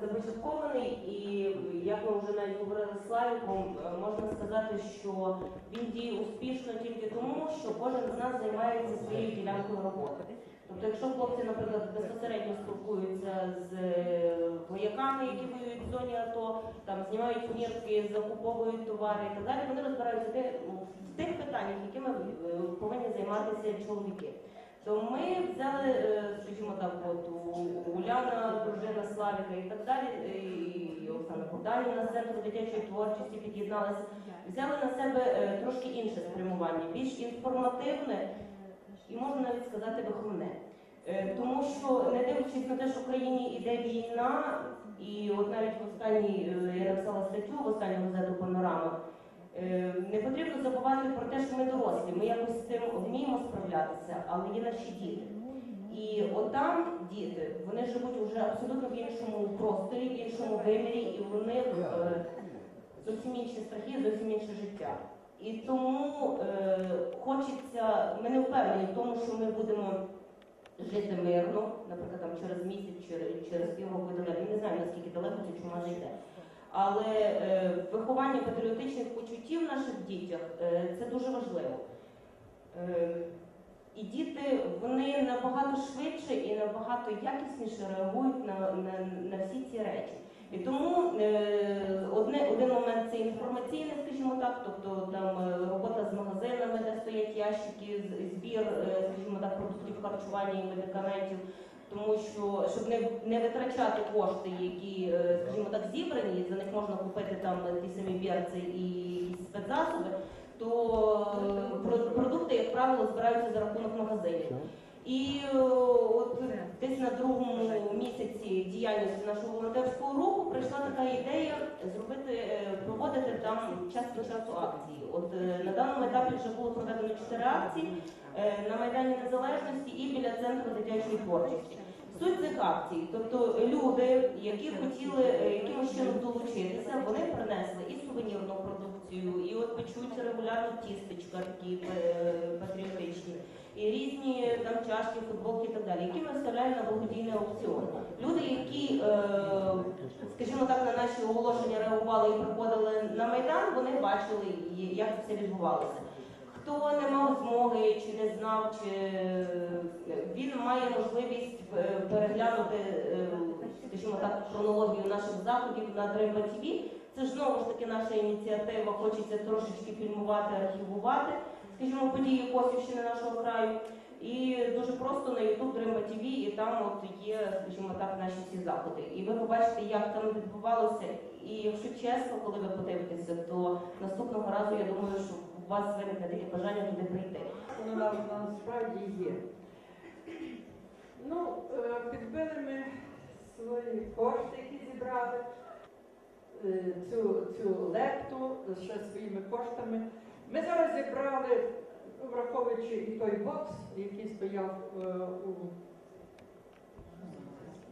започаткований, і як ми вже навіть говорили з Славіком, е, можна сказати, що він діє успішно тільки тому, що кожен з нас займається своєю ділянкою роботи. Тобто, якщо хлопці, наприклад, безпосередньо спілкуються з е, вояками, які воюють в зоні АТО, там знімають мірки, закуповують товари і так далі, вони розбираються в тих- тих питаннях, якими е, повинні займатися чоловіки. То ми взяли, скажімо так, дружина і так далі, і Оксана Богданівна з центру дитячої творчості під'єдналася, взяли на себе е, трошки інше спрямування, більш інформативне і можна навіть сказати виховне. Е, Тому що не дивлячись на те, що в країні йде війна, і от навіть в останній е, я написала статтю в останню газету Панорама. Не потрібно забувати про те, що ми дорослі, ми якось з цим вміємо справлятися, але є наші діти. І отам діти, вони живуть вже абсолютно в іншому просторі, в іншому вимірі, і в них е, зовсім інші страхи, зовсім інше життя. І тому е, хочеться, ми не впевнені в тому, що ми будемо жити мирно, наприклад, там через місяць, через, через півроку і далі. Ми не знаємо, наскільки далеко ця чума зайде. Але е, виховання патріотичних почуттів в наших дітях е, це дуже важливо. Е, і діти вони набагато швидше і набагато якісніше реагують на, на, на всі ці речі. І тому е, одне, один момент це інформаційне, скажімо так, тобто там е, робота з магазинами, де стоять ящики, збір, е, скажімо так, продуктів харчування і медикаментів. Тому що щоб не, не витрачати кошти, які, е, скажімо так, зібрані, за них можна купити там ті самі бірці і спецзасоби, то е, продукти, як правило, збираються за рахунок магазинів. І е, от десь на другому місяці діяльності нашого волонтерського руху прийшла така ідея зробити, е, проводити там час від часу акції. От на даному етапі вже було проведено чотири акції на Майдані Незалежності і біля центру дитячої творчості. Суть цих акцій, тобто люди, які хотіли чином долучитися, вони принесли і сувенірну продукцію, і от печуть регулярно тістечка такі е, патріотичні, і різні там чашки, футболки і так далі, які ми виставляємо на благодійний аукціон. Люди, які, е, скажімо так, на наші оголошення реагували і приходили на майдан, вони бачили, як це відбувалося. Хто не мав змоги чи не знав, чи е, він має можливість переглянути, скажімо так, хронологію наших заходів на Дримба ТВ. Це ж знову ж таки наша ініціатива. Хочеться трошечки фільмувати, архівувати, скажімо, події Косівщини нашого краю. І дуже просто на YouTube Дримба ТВ, і там от є, скажімо так, наші всі заходи. І ви побачите, як там відбувалося. І якщо чесно, коли ви подивитеся, то наступного разу я думаю, що у вас виникне таке бажання туди прийти. Насправді є. Ну, е, підбили ми свої кошти, які зібрали, е, цю, цю лепту ще своїми коштами. Ми зараз зібрали, враховуючи і той бокс, який стояв е, у,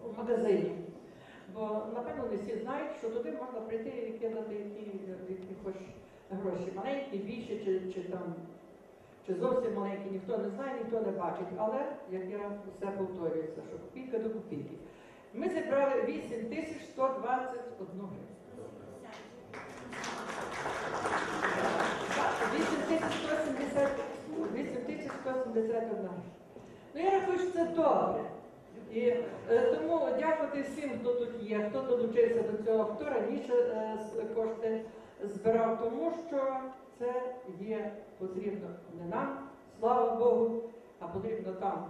у магазині. Бо, напевно, не всі знають, що туди можна прийти і кидати які, які хоч гроші, маленькі, більші чи, чи там чи зовсім маленькі, ніхто не знає, ніхто не бачить. Але, як я все повторюється, що копійка до копійки. Ми зібрали 8 тисяч 121 гривень. 80 нас. Ну, я рахую, що це добре. І е, тому дякувати всім, хто тут є, хто долучився до цього, хто раніше е, кошти збирав, тому що це є потрібно не нам, слава Богу, а потрібно там,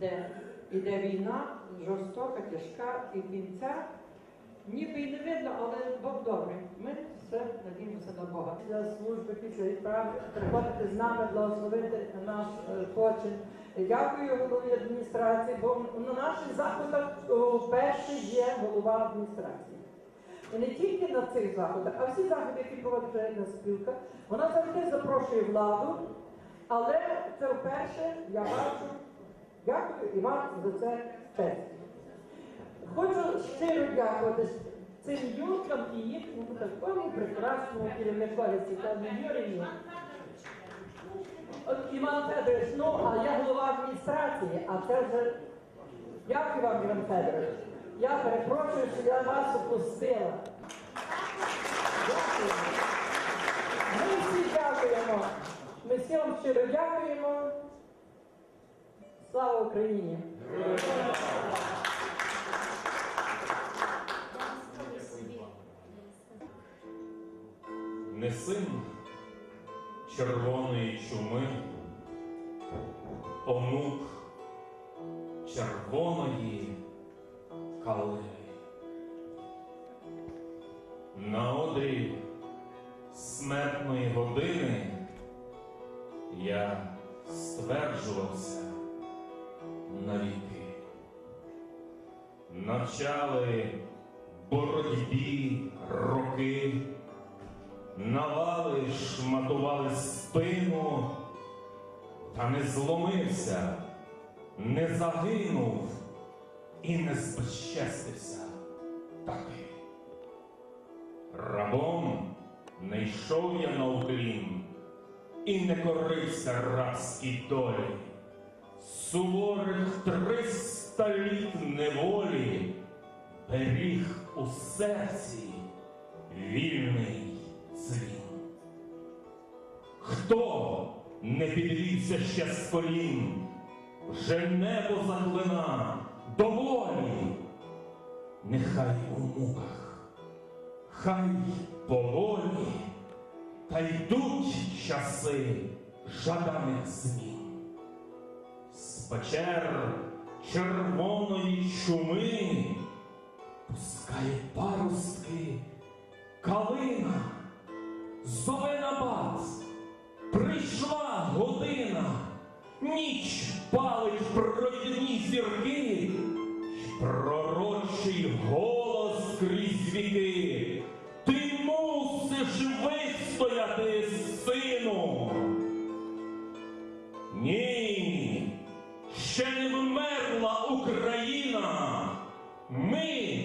де йде війна, жорстока, тяжка і кінця. Ніби й не видно, але Бог добрий. Ми все надіємося на Бога. за служби після відправи приходити з нами, благословити наш е, почин. Дякую голові адміністрації, бо на наших заходах перший є голова адміністрації. І не тільки на цих заходах, а всі заходи, які проводить проєктна спілка, вона завжди запрошує владу, але це вперше я бачу. Дякую і вам за це честь. Хочу щиро дякувати цим юркам і їхньому такому прекрасному керівнику Світлані Юрівні. Іван Федорович, ну, а я голова адміністрації, а це вже дякую вам, Іван Федорович. Я перепрошую, що я вас опустила. Дякую. Ми всі дякуємо. Ми всі вам щиро дякуємо. Слава Україні! Син червоної чуми, онук червоної калини. На одрі смертної години я стверджувався навіки. Навчали боротьбі роки. Навали шматували спину, та не зломився, не загинув і не збезчестився таки. Рабом не йшов я на уклін і не корився рабській долі. Суворих триста літ неволі беріг у серці вільний дзвін. Хто не підвівся ще з колін, вже небо заклина волі, нехай у муках, хай поволі, та йдуть часи жаданих змін. З печер червоної чуми пускає паростки калина, зове на бац, прийшла година, ніч палить провідні зірки, пророчий голос крізь віки. Ти мусиш вистояти, сину. Ні, ще не вмерла Україна. Ми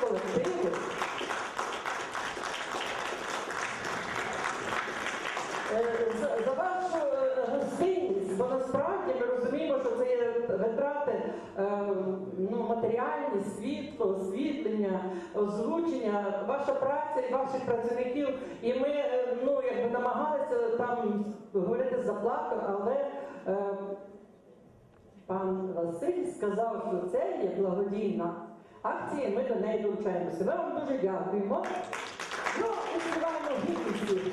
колективу. За, за вашу е, гостинність, бо насправді ми розуміємо, що це є витрати е, ну, матеріальні, світло, освітлення, озвучення, ваша праця і ваших працівників. І ми е, ну, якби намагалися там говорити заплату, але е, пан Василь сказав, що це є благодійна акція, і ми до неї долучаємося. Ми вам дуже дякуємо. Ну, і співаємо гідності.